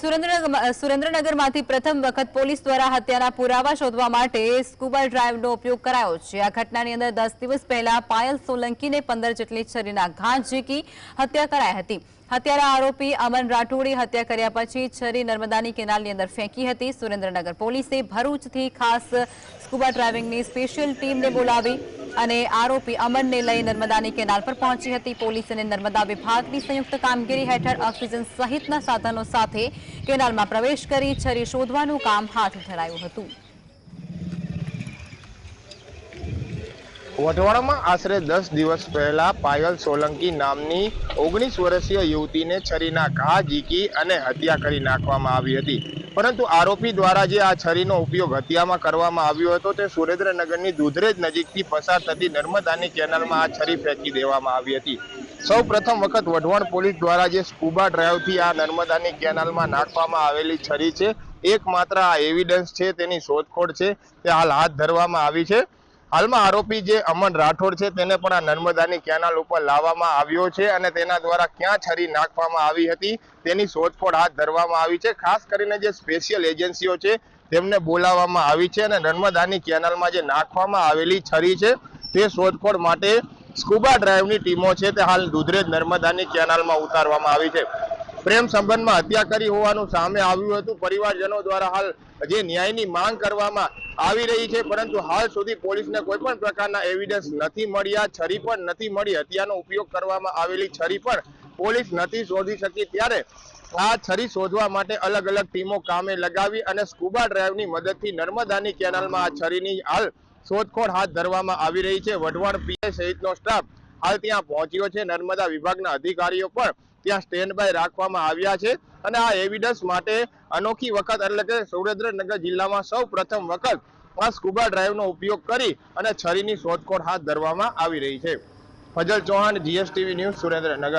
સુરેન્દ્રનગર સુરેન્દ્રનગરમાંથી પ્રથમ વખત પોલીસ દ્વારા હત્યાના પુરાવા શોધવા માટે સ્કૂબા ડ્રાઈવનો ઉપયોગ કરાયો છે. આ ઘટનાની અંદર દસ દિવસ પહેલા પાયલ સોલંકીને પંદર જેટલી છરીના ઘા ઝીકી હત્યા કરાઈ હતી. હત્યારા આરોપી અમન રાઠોડે હત્યા કર્યા પછી છરી નર્મદાની કેનાલની અંદર ફેંકી હતી. સુરેન્દ્રનગર પોલીસે ભરૂચથી ખાસ સ્કૂબા ડ્રાઇવિંગની સ્પેશિયલ ટીમને બોલાવી અને આરોપી અમરને લઈ નર્મદાની કેનાલ પર પહોંચી હતી. પોલીસ અને નર્મદા વિભાગની સંયુક્ત કામગીરી હેઠળ ઓક્સિજન સહિતના સાધનો સાથે કેનાલમાં પ્રવેશ કરી છરી શોધવાનું કામ હાથ ધરાયું હતું. વઢવાડામાં આશરે દસ દિવસ પહેલા પાયલ સોલંકી નામની ઓગણીસ વર્ષીય યુવતીને છરીના ઘા ઝીકી અને હત્યા કરી નાખવામાં આવી હતી. પરંતુ આરોપી દ્વારા જે આ છરીનો ઉપયોગ હત્યામાં કરવામાં આવ્યો હતો, તે સુરેન્દ્રનગરની દુધરેજ નજીકથી પસાર થતી નર્મદાની કેનાલમાં આ છરી ફેંકી દેવામાં આવી હતી. સૌ પ્રથમ વખત વઢવાણ પોલીસ દ્વારા જે સ્કૂબા ડ્રાઈવથી આ નર્મદાની કેનાલમાં નાખવામાં આવેલી છરી છે એકમાત્ર આ એવિડન્સ છે, તેની શોધખોળ છે, તે હાલ હાથ ધરવામાં આવી છે. હાલમાં આરોપી જે અમન રાઠોડ છે, તેને પણ આ નર્મદાની કેનાલ ઉપર લાવવામાં આવ્યો છે અને તેના દ્વારા ક્યાં છરી નાખવામાં આવી હતી, તેની શોધખોળ હાથ ધરવામાં આવી છે. ખાસ કરીને જે સ્પેશિયલ એજન્સીઓ છે, તેમને બોલાવવામાં આવી છે અને નર્મદાની કેનાલમાં જે નાખવામાં આવેલી છરી છે, તે શોધખોળ માટે સ્કૂબા ડ્રાઈવની ટીમો છે, તે હાલ દુધરેજ નર્મદાની કેનાલમાં ઉતારવામાં આવી છે. પ્રેમ સંબંધમાં હત્યા કરી હોવાનું સામે આવ્યું હતું. પરિવારજનો દ્વારા હાલ જે ન્યાયની માંગ કરવામાં આવી રહી છે, પરંતુ હાલ સુધી પોલીસને કોઈ પણ પ્રકારના એવિડન્સ નથી મળ્યા, છરી પણ નથી મળી. હત્યાનો ઉપયોગ કરવામાં આવેલી છરી પણ પોલીસ નથી શોધી શકી. ત્યારે આ છરી શોધવા માટે અલગ અલગ ટીમો કામે લગાવી અને સ્કૂબા ડ્રાઈવની મદદથી નર્મદાની કેનાલમાં આ છરીની હાલ શોધખોળ હાથ ધરવામાં આવી રહી છે. વઢવાણ પીએ સહિતનો સ્ટાફ હાલ ત્યાં પહોંચ્યો છે. નર્મદા વિભાગના અધિકારીઓ પણ ત્યાં સ્ટેન્ડ બાય રાખવામાં આવ્યા છે અને આ એવિડન્સ માટે અનોખી વખત એટલે કે સુરેન્દ્રનગર જિલ્લામાં સૌ પ્રથમ વખત આ સ્કૂબા ડ્રાઈવનો ઉપયોગ કરી અને છરીની શોધખોળ હાથ ધરવામાં આવી રહી છે. Fazal Chauhan GSTV news Surendranagar.